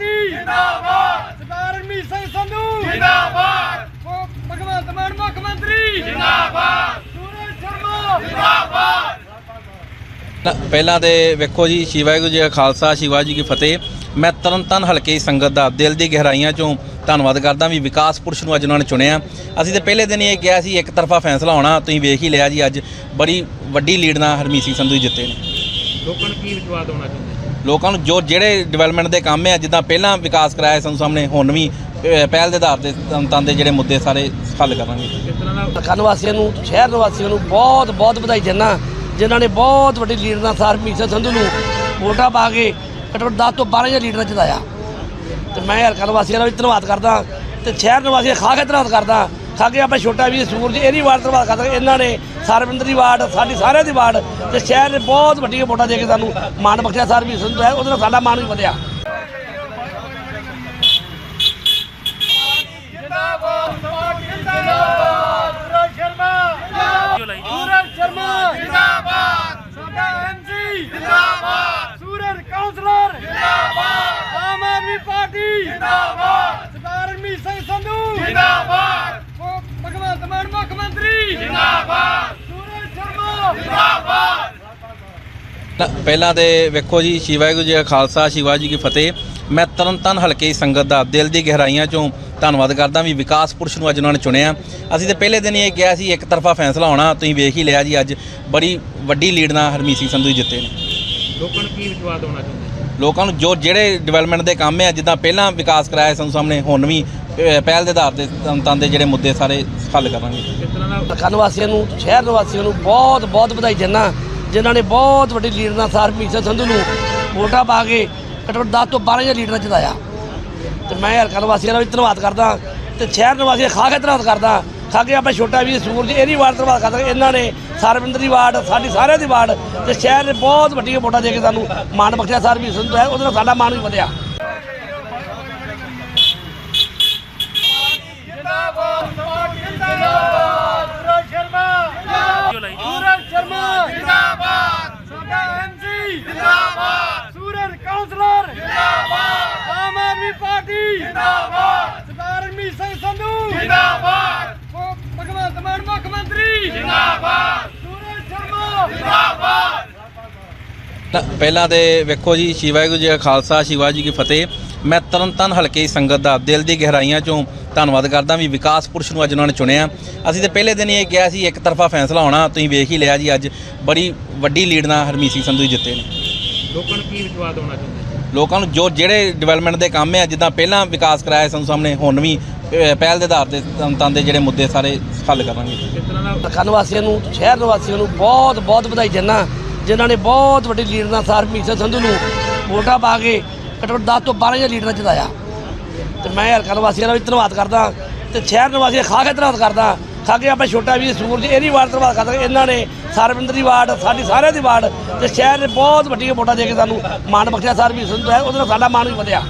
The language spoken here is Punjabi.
ਜਿੰਦਾਬਾਦ। ਸਰਦਾਰ ਰਣਜੀਤ ਸਿੰਘ ਸੰਧੂ ਜਿੰਦਾਬਾਦ। ਭਗਵੰਤ ਮਾਨ ਮੁੱਖ ਮੰਤਰੀ ਜਿੰਦਾਬਾਦ। ਸੂਰਜ ਸ਼ਰਮਾ। ਜਿੰਦਾਬਾਦ। ਪਹਿਲਾਂ ਤੇ ਵੇਖੋ ਜੀ ਸ਼੍ਰੀ ਵਾਹਿਗੁਰੂ ਜੀ ਕਾ ਖਾਲਸਾ ਸ਼੍ਰੀ ਵਾਹਿਗੁਰੂ ਜੀ ਕੀ ਫਤਿਹ। ਮੈਂ ਤਰਨਤਨ ਹਲਕੇ ਦੀ ਸੰਗਤ ਦਾ ਦਿਲ ਦੀ ਗਹਿਰਾਈਆਂ ਚੋਂ ਧੰਨਵਾਦ ਕਰਦਾ ਵੀ ਵਿਕਾਸ ਪੁਰਸ਼ ਨੂੰ ਅੱਜ ਉਹਨਾਂ ਨੇ ਚੁਣਿਆ। ਅਸੀਂ ਤੇ ਪਹਿਲੇ ਦਿਨ ਹੀ ਇਹ ਕਿਹਾ ਸੀ ਇੱਕ ਤਰਫਾ ਫੈਸਲਾ ਹੋਣਾ ਤੁਸੀਂ ਵੇਖ ਹੀ ਲਿਆ ਜੀ ਅੱਜ ਬੜੀ ਵੱਡੀ ਲੀਡ ਨਾਲ ਹਰਮੀਤ ਸਿੰਘ ਸੰਧੂ ਜੀ ਜਿੱਤੇ ਨੇ। ਲੋਕਾਂ ਨੂੰ ਕੀ ਵਿਸ਼ਵਾਸ ਹੋਣਾ ਚਾਹੁੰਦੇ ਲੋਕਾਂ ਨੂੰ ਜੋ ਜਿਹੜੇ ਡਿਵੈਲਪਮੈਂਟ ਦੇ ਕੰਮ ਹੈ, ਜਿੱਦਾਂ ਪਹਿਲਾਂ ਵਿਕਾਸ ਕਰਾਇਆ ਸਾਨੂੰ ਸਾਹਮਣੇ, ਹੁਣ ਵੀ ਪਹਿਲ ਦੇ ਆਧਾਰ ਤੇ ਤਨ ਦੇ ਜਿਹੜੇ ਮੁੱਦੇ ਸਾਰੇ ਹੱਲ ਕਰਾਂਗੇ। ਕਿਸ ਤਰ੍ਹਾਂ ਨਿਵਾਸੀਆਂ ਨੂੰ, ਸ਼ਹਿਰ ਨਿਵਾਸੀਆਂ ਨੂੰ ਬਹੁਤ ਬਹੁਤ ਵਧਾਈ ਦਿੰਦਾ। ਜਿਨ੍ਹਾਂ ਨੇ ਬਹੁਤ ਵੱਡੀ ਲੀਡਰਾਂ ਨਾਲ ਸਰ ਮੀਸਾ ਸੰਧੂ ਨੂੰ ਵੋਟਾਂ ਪਾ ਕੇ ਘੱਟੋ ਘੱਟ 10 ਤੋਂ 12000 ਲੀਡ ਲੀਡਰਾਂ ਜਿਤਾਇਆ। ਤੇ ਮੈਂ ਹਲਕਾ ਨਿਵਾਸੀਆਂ ਦਾ ਵੀ ਧੰਨਵਾਦ ਕਰਦਾ। ਤੇ ਸ਼ਹਿਰ ਨਿਵਾਸੀਆਂ ਦਾ ਖਾ ਕੇ ਧੰਨਵਾਦ ਕਰਦਾ। ਖਾ ਕੇ ਆਪਣੇ ਛੋਟਾ ਵੀ ਸੂਰਜ, ਇਹਦੀ ਵਾਰਡ ਧੰਨਵਾਦ ਕਰਦਾ ਇਹਨਾਂ ਨੇ ਸਰਵਿੰਦਰ ਦੀ ਵਾਰਡ, ਸਾਡੀ ਸਾਰਿਆਂ ਦੀ ਵਾਰਡ ਤੇ ਸ਼ਹਿਰ ਨੇ ਬਹੁਤ ਵੱਡੀਆਂ ਵੋਟਾਂ ਦੇ ਕੇ ਸਾਨੂੰ ਮਾਣ ਬਖਸ਼ਿਆ, ਸਰ ਵੀ ਸੰਧੂ ਹੈ ਉਹਦੇ ਨਾਲ ਸਾਡਾ ਮਾਣ ਵੀ ਵਧਿਆ। ਜਿੰਦਾਬਾਦ ਆਮ ਆਦਮੀ ਪਾਰਟੀ ਜਿੰਦਾਬਾਦ ਸਰਦਾਰ ਰਣਜੀਤ ਸਿੰਘ ਸੰਧੂ ਜਿੰਦਾਬਾਦ ਭਗਵੰਤ ਮਾਨ ਮੁੱਖ ਮੰਤਰੀ ਜਿੰਦਾਬਾਦ। ਸੂਰਜ ਸ਼ਰਮਾ ਜਿੰਦਾਬਾਦ ਤਾਂ ਪਹਿਲਾਂ ਤੇ ਵੇਖੋ ਜੀ ਸ਼੍ਰੀ ਵਾਹਿਗੁਰੂ ਜੀ ਕਾ ਖਾਲਸਾ ਸ਼੍ਰੀ ਵਾਹਿਗੁਰੂ ਜੀ ਕੀ ਫਤਿਹ। ਮੈਂ ਤਰਨਤਨ ਹਲਕੇ ਦੀ ਸੰਗਤ ਦਾ ਦਿਲ ਦੀ ਗਹਿਰਾਈਆਂ ਚੋਂ ਧੰਨਵਾਦ ਕਰਦਾ ਵੀ ਵਿਕਾਸ ਪੁਰਸ਼ ਨੂੰ ਅੱਜ ਉਹਨਾਂ ਨੇ ਚੁਣਿਆ। ਅਸੀਂ ਤੇ ਪਹਿਲੇ ਦਿਨ ਹੀ ਇਹ ਕਿਹਾ ਸੀ ਇੱਕ ਤਰਫਾ ਫੈਸਲਾ ਹੋਣਾ ਤੁਸੀਂ ਵੇਖ ਹੀ ਲਿਆ ਜੀ ਅੱਜ ਬੜੀ ਵੱਡੀ ਲੀਡ ਨਾਲ ਹਰਮੀਤ ਸਿੰਘ ਸੰਧੂ ਜੀ ਜਿੱਤੇ ਨੇ। ਲੋਕਾਂ ਨੂੰ ਕੀ ਵਿਸ਼ਵਾਸ ਹੋਣਾ ਚਾਹੁੰਦੇ ਲੋਕਾਂ ਨੂੰ ਜੋ ਜਿਹੜੇ ਡਿਵੈਲਪਮੈਂਟ ਦੇ ਕੰਮ ਹੈ ਜਿੱਦਾਂ ਪਹਿਲਾਂ ਵਿਕਾਸ ਕਰਾਇਆ ਸੰਧੂ ਸਾਹਮਣੇ ਹੁਣ ਵੀ ਪਹਿਲ ਦੇ ਆਧਾਰ ਤੇ ਤਨ ਦੇ ਜਿਹੜੇ ਮੁੱਦੇ ਸਾਰੇ ਹੱਲ ਕਰਾਂਗੇ। ਕਿਸ ਵਾਸੀਆਂ ਨੂੰ, ਸ਼ਹਿਰ ਨਿਵਾਸੀਆਂ ਨੂੰ ਬਹੁਤ ਬਹੁਤ ਵਧਾਈ ਦਿੰਦਾ। ਜਿਨ੍ਹਾਂ ਨੇ ਬਹੁਤ ਵੱਡੀ ਲੀਡਰਾਂ ਨਾਲ ਸਰ ਮੀਸਾ ਸੰਧੂ ਨੂੰ ਵੋਟਾਂ ਪਾ ਕੇ ਘੱਟੋ ਘੱਟ 10 ਤੋਂ 12000 ਲੀਡ ਨਾਲ ਜਿਤਾਇਆ। ਤੇ ਮੈਂ ਹਲਕਾ ਨਿਵਾਸੀਆਂ ਦਾ ਵੀ ਧੰਨਵਾਦ ਕਰਦਾ। ਤੇ ਸ਼ਹਿਰ ਨਿਵਾਸੀਆਂ ਖਾ ਕੇ ਧੰਨਵਾਦ ਕਰਦਾ। ਖਾ ਕੇ ਆਪਣੇ ਛੋਟਾ ਵੀ ਸੂਰਜ ਇਹਦੀ ਵਾਰਡ ਧੰਨਵਾਦ ਕਰਦਾ ਇਹਨਾਂ ਨੇ ਸਰਵਿੰਦਰ ਦੀ ਵਾਰਡ, ਸਾਡੀ ਸਾਰਿਆਂ ਦੀ ਵਾਰਡ ਤੇ ਸ਼ਹਿਰ ਨੇ ਬਹੁਤ ਵੱਡੀਆਂ ਵੋਟਾਂ ਦੇ ਕੇ ਸਾਨੂੰ ਮਾਣ ਬਖਸ਼ਿਆ। ਸਰ ਵੀ ਉਹਦੇ ਨਾਲ ਸਾਡਾ ਮਾਣ ਵੀ ਵਧਿਆ ਜਿੰਦਾਬਾਦ ਜਿੰਦਾਬਾਦ ਸੂਰਜ ਸ਼ਰਮਾ ਸੂਰਜ ਸ਼ਰਮਾ ਜਿੰਦਾਬਾਦ ਸਾਡਾ ਐਮਸੀ ਜਿੰਦਾਬਾਦ ਸੂਰਜ ਕਾਉਂਸਲਰ ਜਿੰਦਾਬਾਦ ਆਮ ਆਦਮੀ ਪਾਰਟੀ ਜਿੰਦਾਬਾਦ। ਸਰਦਾਰ ਰਣਜੀਤ ਸਿੰਘ ਸੰਧੂ। ਜਿੰਦਾਬਾਦ। ਭਗਵੰਤ ਮਾਨ ਮੁੱਖ ਮੰਤਰੀ। ਜਿੰਦਾਬਾਦ। ਸੂਰਜ ਸ਼ਰਮਾ। ਜਿੰਦਾਬਾਦ। ਤਾਂ ਪਹਿਲਾਂ ਤੇ ਵੇਖੋ ਜੀ ਸ਼੍ਰੀ ਵਾਹਿਗੁਰੂ ਜੀ ਕਾ ਖਾਲਸਾ ਸ਼੍ਰੀ ਵਾਹਿਗੁਰੂ ਜੀ ਕੀ ਫਤਿਹ। ਮੈਂ ਤਰਨਤਨ ਹਲਕੇ ਦੀ ਸੰਗਤ ਦਾ ਦਿਲ ਦੀ ਗਹਿਰਾਈਆਂ ਚੋਂ ਧੰਨਵਾਦ ਕਰਦਾ ਵੀ ਵਿਕਾਸ ਪੁਰਸ਼ ਨੂੰ ਅੱਜ ਉਹਨਾਂ ਨੇ ਚੁਣਿਆ। ਅਸੀਂ ਤੇ ਪਹਿਲੇ ਦਿਨ ਹੀ ਇਹ ਕਿਹਾ ਸੀ ਇੱਕ ਤਰਫਾ ਫੈਸਲਾ ਹੋਣਾ ਤੁਸੀਂ ਵੇਖ ਹੀ ਲਿਆ ਜੀ ਅੱਜ ਬੜੀ ਵੱਡੀ ਲੀਡ ਨਾਲ ਹਰਮੀਤ ਸਿੰਘ ਸੰਧੂ ਜੀ ਜਿੱਤੇ ਨੇ। ਲੋਕਾਂ ਨੂੰ ਕੀ ਵਿਸ਼ਵਾਸ ਹੋਣਾ ਚਾਹੁੰਦੇ ਲੋਕਾਂ ਨੂੰ ਜੋ ਜਿਹੜੇ ਡਿਵੈਲਪਮੈਂਟ ਦੇ ਕੰਮ ਆ, ਜਿੱਦਾਂ ਪਹਿਲਾਂ ਵਿਕਾਸ ਕਰਾਇਆ ਸਾਨੂੰ ਸਾਹਮਣੇ, ਹੁਣ ਵੀ ਪਹਿਲ ਦੇ ਆਧਾਰ ਤੇ ਤਨ ਦੇ ਜਿਹੜੇ ਮੁੱਦੇ ਸਾਰੇ ਹੱਲ ਕਰਾਂਗੇ ਕਿਸ ਵਾਸੀਆਂ ਨੂੰ, ਸ਼ਹਿਰ ਨਿਵਾਸੀਆਂ ਨੂੰ ਬਹੁਤ ਬਹੁਤ ਵਧਾਈ ਦਿੰਦਾ। ਜਿਨ੍ਹਾਂ ਨੇ ਬਹੁਤ ਵੱਡੀ ਲੀਡਰਾਂ ਨਾਲ ਮੀਸਾ ਸੰਧੂ ਨੂੰ ਵੋਟਾਂ ਪਾ ਕੇ ਘੱਟੋ ਘੱਟ 10 ਤੋਂ 12000 ਲੀਡ ਨਾਲ ਜਿਤਾਇਆ। ਤੇ ਮੈਂ ਹਲਕਾ ਨਿਵਾਸੀਆਂ ਦਾ ਵੀ ਧੰਨਵਾਦ ਕਰਦਾ। ਤੇ ਸ਼ਹਿਰ ਨਿਵਾਸੀਆਂ ਦਾ ਖਾ ਕੇ ਧੰਨਵਾਦ ਕਰਦਾ। ਖਾ ਕੇ ਆਪਣੇ ਛੋਟਾ ਵੀ ਸੂਰਜ, ਇਹਦੀ ਵਾਰਡ ਧੰਨਵਾਦ ਕਰਦਾ ਇਹਨਾਂ ਨੇ ਸਰਵਿੰਦਰ ਦੀ ਵਾਰਡ, ਸਾਡੀ ਸਾਰਿਆਂ ਦੀ ਵਾਰਡ ਤੇ ਸ਼ਹਿਰ ਨੇ ਬਹੁਤ ਵੱਡੀਆਂ ਵੋਟਾਂ ਦੇ ਕੇ ਸਾਨੂੰ ਮਾਣ ਬਖਸ਼ਿਆ। ਸਰ ਵੀ ਸੰਧੂ ਹੈ, ਉਹਦੇ ਨਾਲ ਸਾਡਾ ਮਾਣ ਵੀ ਵਧਿਆ।